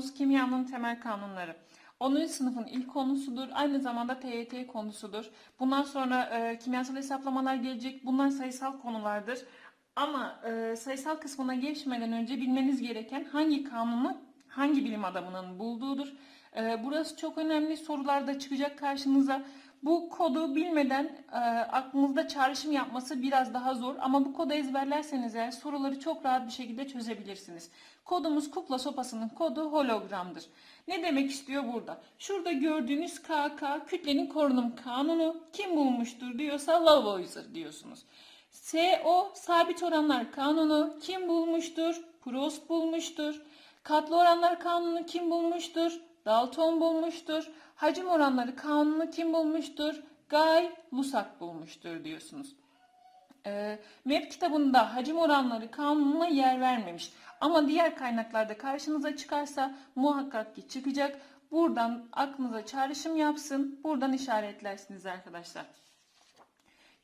Konumuz kimyanın temel kanunları. 10. sınıfın ilk konusudur. Aynı zamanda TYT konusudur. Bundan sonra e, kimyasal hesaplamalar gelecek. Bunlar sayısal konulardır. Ama e, sayısal kısmına geçmeden önce bilmeniz gereken hangi kanunu hangi bilim adamının bulduğudur. E, burası çok önemli. Sorularda çıkacak karşınıza. Bu kodu bilmeden e, aklınızda çağrışım yapması biraz daha zor ama bu kodu ezberlerseniz eğer soruları çok rahat bir şekilde çözebilirsiniz. Kodumuz kukla sopasının kodu hologramdır. Ne demek istiyor burada? Şurada gördüğünüz KK kütlenin korunum kanunu kim bulmuştur diyorsa Lavoisier diyorsunuz. SO sabit oranlar kanunu kim bulmuştur? Proust bulmuştur. Katlı oranlar kanunu kim bulmuştur? Dalton bulmuştur. Hacim oranları kanunu kim bulmuştur? Guy Lussac bulmuştur diyorsunuz. E, MEP kitabında hacim oranları kanununa yer vermemiş. Ama diğer kaynaklarda karşınıza çıkarsa muhakkak ki çıkacak. Buradan aklınıza çağrışım yapsın. Buradan işaretlersiniz arkadaşlar.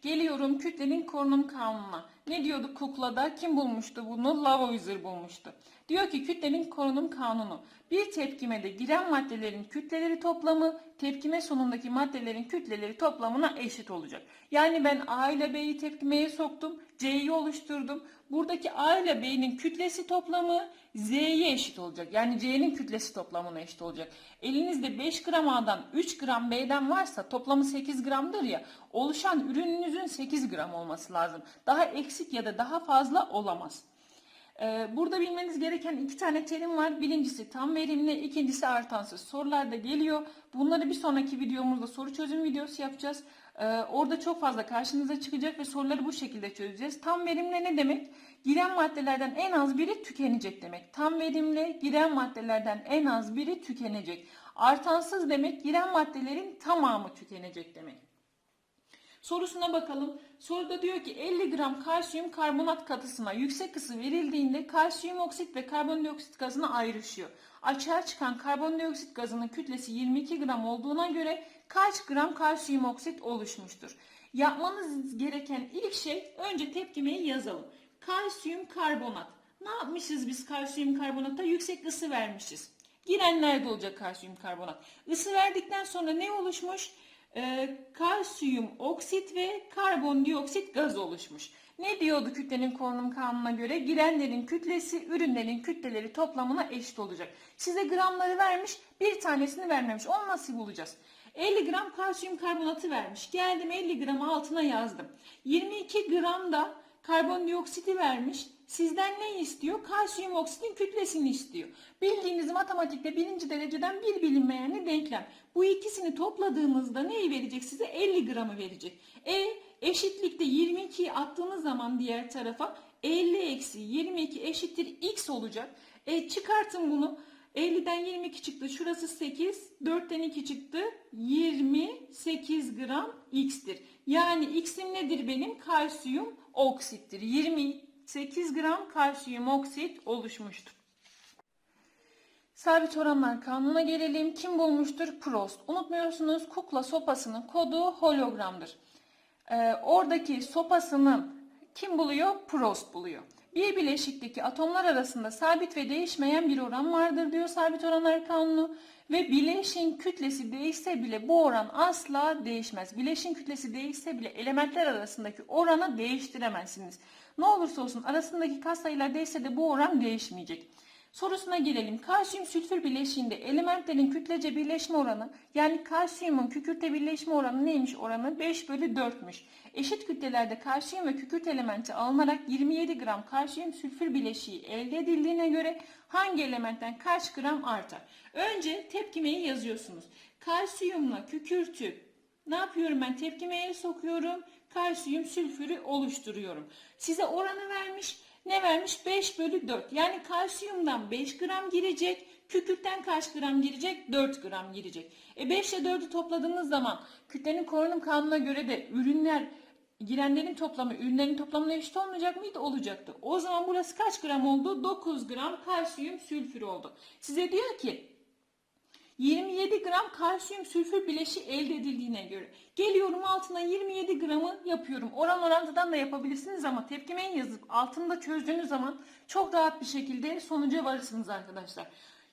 Geliyorum kütlenin korunum kanununa. Ne diyordu kuklada? Kim bulmuştu bunu? Lavoisier bulmuştu. Diyor ki kütlenin korunum kanunu. Bir tepkimede giren maddelerin kütleleri toplamı tepkime sonundaki maddelerin kütleleri toplamına eşit olacak. Yani ben A ile B'yi tepkimeye soktum. C'yi oluşturdum. Buradaki A ile B'nin kütlesi toplamı Z'ye eşit olacak. Yani C'nin kütlesi toplamına eşit olacak. Elinizde 5 gram A'dan 3 gram B'den varsa toplamı 8 gramdır ya. Oluşan ürününüzün 8 gram olması lazım. Daha eksik ya da daha fazla olamaz. Ee, Burada bilmeniz gereken iki tane terim var. Birincisi tam verimli, ikincisi artansız. Sorular da geliyor. Bunları bir sonraki videomuzda soru çözüm videosu yapacağız. Ee, Orada çok fazla karşınıza çıkacak ve soruları bu şekilde çözeceğiz. Tam verimli ne demek? Giren maddelerden en az biri tükenecek demek. Tam verimli giren maddelerden en az biri tükenecek. Artansız demek giren maddelerin tamamı tükenecek demek. Sorusuna bakalım. Soruda diyor ki 50 gram kalsiyum karbonat katısına yüksek ısı verildiğinde kalsiyum oksit ve karbondioksit gazına ayrışıyor. Açığa çıkan karbondioksit gazının kütlesi 22 gram olduğuna göre kaç gram kalsiyum oksit oluşmuştur? Yapmanız gereken ilk şey önce tepkimeyi yazalım. Kalsiyum karbonat. Ne yapmışız biz kalsiyum karbonata? Yüksek ısı vermişiz. Girenlerde olacak kalsiyum karbonat. Isı verdikten sonra ne oluşmuş? Ee, kalsiyum oksit ve karbondioksit gaz oluşmuş. Ne diyordu kütlenin korunum kanununa göre? Girenlerin kütlesi ürünlerin kütleleri toplamına eşit olacak. Size gramları vermiş bir tanesini vermemiş. Onu nasıl bulacağız? 50 gram kalsiyum karbonatı vermiş. Geldim 50 gram altına yazdım. 22 gram da karbondioksiti vermiş. Sizden ne istiyor? Kalsiyum oksitin kütlesini istiyor. Bildiğiniz matematikte birinci dereceden bir bilinmeyenli denklem. Bu ikisini topladığımızda neyi verecek size? 50 gramı verecek. E eşitlikte 22'yi attığınız zaman diğer tarafa 50 eksi 22 eşittir x olacak. E çıkartın bunu. 50'den 22 çıktı. Şurası 8. 4'ten 2 çıktı. 28 gram x'tir. Yani x'im nedir benim? Kalsiyum oksittir. 28 gram kalsiyum oksit oluşmuştur. Sabit oranlar kanununa gelelim. Kim bulmuştur? Proust. Unutmuyorsunuz kukla sopasının kodu hologramdır. Ee, oradaki sopasını kim buluyor? Proust buluyor. Bir bileşikteki atomlar arasında sabit ve değişmeyen bir oran vardır diyor sabit oranlar kanunu. Ve bileşin kütlesi değişse bile bu oran asla değişmez. Bileşin kütlesi değişse bile elementler arasındaki oranı değiştiremezsiniz. Ne olursa olsun arasındaki katsayılar değişse de bu oran değişmeyecek. Sorusuna gelelim. Kalsiyum sülfür bileşiğinde elementlerin kütlece birleşme oranı yani kalsiyumun kükürte birleşme oranı neymiş oranı? 5 bölü 4'müş. Eşit kütlelerde kalsiyum ve kükürt elementi alınarak 27 gram kalsiyum sülfür bileşiği elde edildiğine göre hangi elementten kaç gram artar? Önce tepkimeyi yazıyorsunuz. Kalsiyumla kükürtü ne yapıyorum ben? Tepkimeye sokuyorum. Kalsiyum sülfürü oluşturuyorum. Size oranı vermiş. Ne vermiş? 5 bölü 4. Yani kalsiyumdan 5 gram girecek. Kükürtten kaç gram girecek? 4 gram girecek. E 5 ile 4'ü topladığınız zaman kütlenin korunum kanununa göre de ürünler girenlerin toplamı ürünlerin toplamına eşit olmayacak mıydı? Olacaktı. O zaman burası kaç gram oldu? 9 gram kalsiyum sülfür oldu. Size diyor ki 27 gram kalsiyum sülfür bileşi elde edildiğine göre. Geliyorum altına 27 gramı yapıyorum. Oran orantıdan da yapabilirsiniz ama tepkimeyi yazıp altında çözdüğünüz zaman çok rahat bir şekilde sonuca varırsınız arkadaşlar.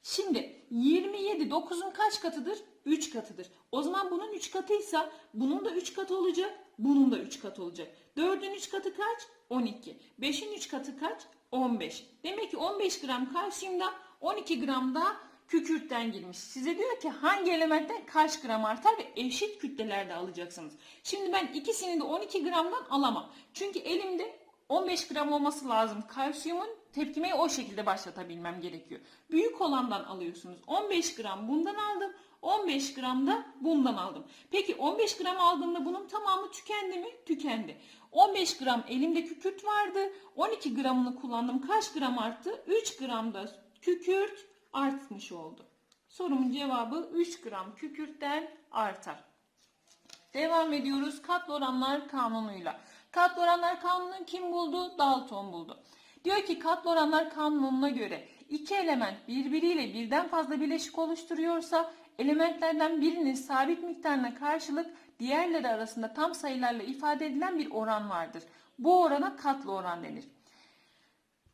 Şimdi 27 9'un kaç katıdır? 3 katıdır. O zaman bunun 3 katıysa bunun da 3 katı olacak. Bunun da 3 katı olacak. 4'ün 3 katı kaç? 12. 5'in 3 katı kaç? 15. Demek ki 15 gram kalsiyumdan 12 gram da kükürtten girmiş. Size diyor ki hangi elementten kaç gram artar ve eşit kütlelerde alacaksınız. Şimdi ben ikisini de 12 gramdan alamam. Çünkü elimde 15 gram olması lazım. Kalsiyumun tepkimeyi o şekilde başlatabilmem gerekiyor. Büyük olandan alıyorsunuz. 15 gram bundan aldım. 15 gram da bundan aldım. Peki 15 gram aldığımda bunun tamamı tükendi mi? Tükendi. 15 gram elimde kükürt vardı. 12 gramını kullandım. Kaç gram arttı? 3 gram da kükürt artmış oldu. Sorumun cevabı 3 gram kükürtten artar. Devam ediyoruz katlı oranlar kanunuyla. Katlı oranlar kanunu kim buldu? Dalton buldu. Diyor ki katlı oranlar kanununa göre iki element birbiriyle birden fazla bileşik oluşturuyorsa elementlerden birinin sabit miktarına karşılık diğerleri arasında tam sayılarla ifade edilen bir oran vardır. Bu orana katlı oran denir.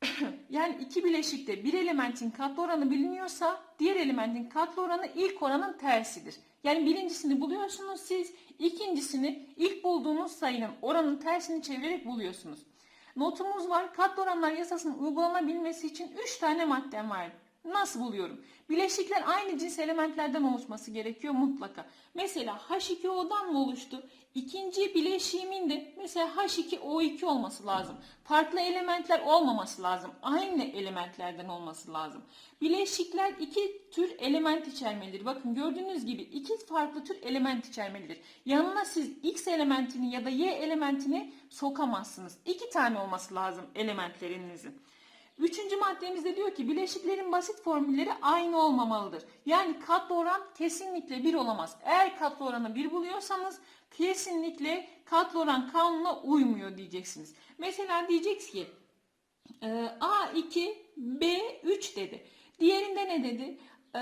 Yani iki bileşikte bir elementin katlı oranı biliniyorsa diğer elementin katlı oranı ilk oranın tersidir. Yani birincisini buluyorsunuz siz, ikincisini ilk bulduğunuz sayının oranın tersini çevirerek buluyorsunuz. Notumuz var. Katlı oranlar yasasının uygulanabilmesi için 3 tane maddem var. Nasıl buluyorum? Bileşikler aynı cins elementlerden oluşması gerekiyor mutlaka. Mesela H2O'dan mı oluştu? İkinci bileşiğimin de mesela H2O2 olması lazım. Farklı elementler olmaması lazım. Aynı elementlerden olması lazım. Bileşikler iki tür element içermelidir. Bakın gördüğünüz gibi iki farklı tür element içermelidir. Yanına siz X elementini ya da Y elementini sokamazsınız. İki tane olması lazım elementlerinizin. Üçüncü maddemizde diyor ki bileşiklerin basit formülleri aynı olmamalıdır. Yani katlı oran kesinlikle bir olamaz. Eğer katlı oranı bir buluyorsanız kesinlikle katlı oran kanununa uymuyor diyeceksiniz. Mesela diyeceksiniz ki e, A2 B3 dedi. Diğerinde ne dedi? E,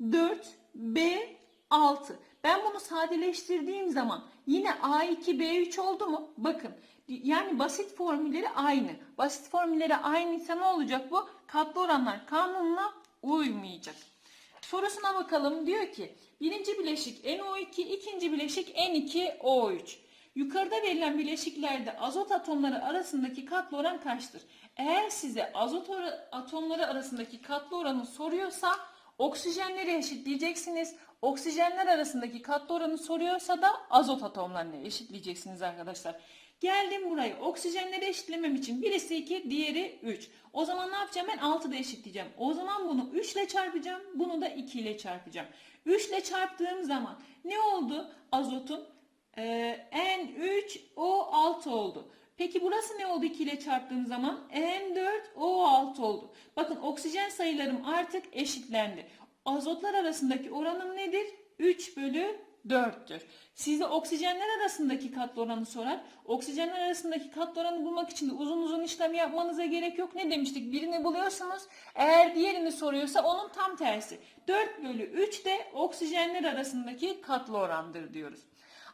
A4 B6. Ben bunu sadeleştirdiğim zaman yine A2 B3 oldu mu? Bakın yani basit formülleri aynı. Basit formülleri aynıysa ne olacak bu? Katlı oranlar kanununa uymayacak. Sorusuna bakalım. Diyor ki birinci bileşik NO2, ikinci bileşik N2O3. Yukarıda verilen bileşiklerde azot atomları arasındaki katlı oran kaçtır? Eğer size azot atomları arasındaki katlı oranı soruyorsa oksijenleri eşitleyeceksiniz. Oksijenler arasındaki katlı oranı soruyorsa da azot atomlarını eşitleyeceksiniz arkadaşlar. Geldim buraya. Oksijenleri eşitlemem için birisi 2, diğeri 3. O zaman ne yapacağım? Ben 6'da eşitleyeceğim. O zaman bunu 3 ile çarpacağım. Bunu da 2 ile çarpacağım. 3 ile çarptığım zaman ne oldu? Azotun ee, N3O6 oldu. Peki burası ne oldu 2 ile çarptığım zaman? N4O6 oldu. Bakın oksijen sayılarım artık eşitlendi. Azotlar arasındaki oranım nedir? 3 bölü 4'tür. Size oksijenler arasındaki katlı oranı sorar. Oksijenler arasındaki katlı oranı bulmak için de uzun uzun işlem yapmanıza gerek yok. Ne demiştik? Birini buluyorsunuz. Eğer diğerini soruyorsa onun tam tersi. 4 bölü 3 de oksijenler arasındaki katlı orandır diyoruz.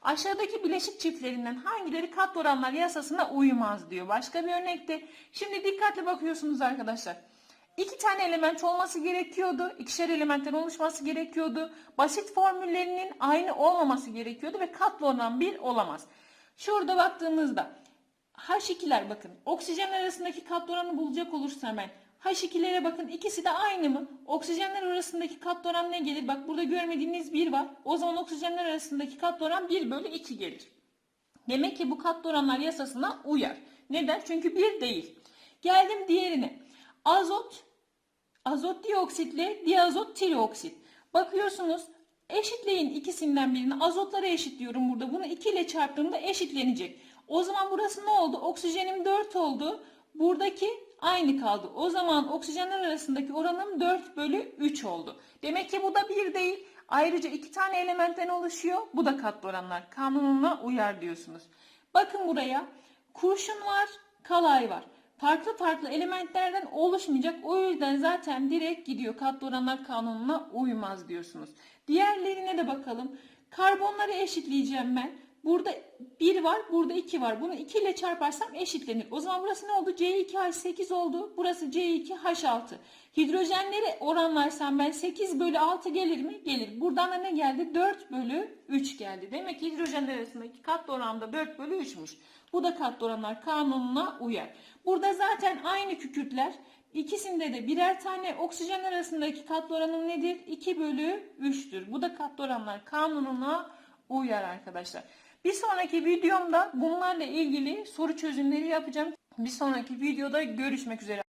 Aşağıdaki bileşik çiftlerinden hangileri katlı oranlar yasasına uymaz diyor. Başka bir örnekte. Şimdi dikkatli bakıyorsunuz arkadaşlar. İki tane element olması gerekiyordu. İkişer elementten oluşması gerekiyordu. Basit formüllerinin aynı olmaması gerekiyordu ve katlı oran bir olamaz. Şurada baktığımızda H2'ler bakın oksijenler arasındaki katlı oranı bulacak olursam ben H2'lere bakın ikisi de aynı mı? Oksijenler arasındaki katlı oran ne gelir? Bak burada görmediğiniz 1 var. O zaman oksijenler arasındaki katlı oran 1 bölü 2 gelir. Demek ki bu katlı oranlar yasasına uyar. Neden? Çünkü 1 değil. Geldim diğerine. Azot, azot dioksitle diazot trioksit. Bakıyorsunuz eşitleyin ikisinden birini. Azotları eşitliyorum burada. Bunu 2 ile çarptığımda eşitlenecek. O zaman burası ne oldu? Oksijenim 4 oldu. Buradaki aynı kaldı. O zaman oksijenler arasındaki oranım 4 bölü 3 oldu. Demek ki bu da 1 değil. Ayrıca iki tane elementten oluşuyor. Bu da katlı oranlar. Kanununa uyar diyorsunuz. Bakın buraya. Kurşun var, kalay var. Farklı farklı elementlerden oluşmayacak. O yüzden zaten direkt gidiyor. Katlı oranlar kanununa uymaz diyorsunuz. Diğerlerine de bakalım. Karbonları eşitleyeceğim ben. Burada 1 var, burada 2 var. Bunu 2 ile çarparsam eşitlenir. O zaman burası ne oldu? C2H8 oldu. Burası C2H6. Hidrojenleri oranlarsam ben 8 bölü 6 gelir mi? Gelir. Buradan da ne geldi? 4 bölü 3 geldi. Demek ki hidrojenler arasındaki katlı oranda 4 bölü 3'müş. Bu da katlı oranlar kanununa uyar. Burada zaten aynı kükürtler. İkisinde de birer tane oksijen arasındaki katlı oranı nedir? 2 bölü 3'tür. Bu da katlı oranlar kanununa uyar arkadaşlar. Bir sonraki videomda bunlarla ilgili soru çözümleri yapacağım. Bir sonraki videoda görüşmek üzere.